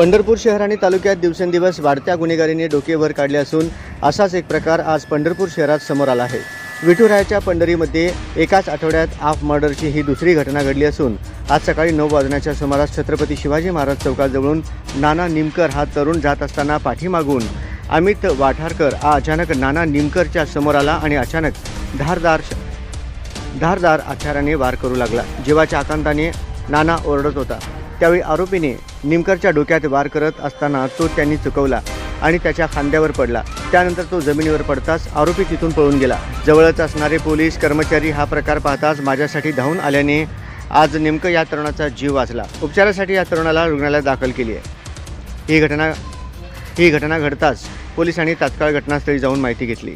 पंढरपूर शहर आणि तालुक्यात दिवसेंदिवस वाढत्या गुन्हेगारीने डोके वर काढले असून असाच एक प्रकार आज पंढरपूर शहरात समोर आला आहे. विठुरायाच्या पंढरीमध्ये एकाच आठवड्यात आफ मर्डरची ही दुसरी घटना घडली असून आज सकाळी नऊ वाजण्याच्या सुमारास छत्रपती शिवाजी महाराज चौकाजवळून नाना निमकर हा तरुण जात असताना पाठीमागून अमित वाठारकर हा अचानक नाना निमकरच्या समोर आला आणि अचानक धारदार धारदार हत्याराने वार करू लागला. जीवाच्या आकांताने नाना ओरडत होता. त्यावेळी आरोपीने निमकरच्या डोक्यात वार करत असताना तो त्यांनी चुकवला आणि त्याच्या खांद्यावर पडला. त्यानंतर तो जमिनीवर पडताच आरोपी तिथून पळून गेला. जवळच असणारे पोलीस कर्मचारी हा प्रकार पाहताच माझ्यासाठी धावून आल्याने आज नेमकं या तरुणाचा जीव वाचला. उपचारासाठी या तरुणाला रुग्णालयात दाखल केली आहे. ही घटना ही घटना घडताच पोलिसांनी तात्काळ घटनास्थळी जाऊन माहिती घेतली.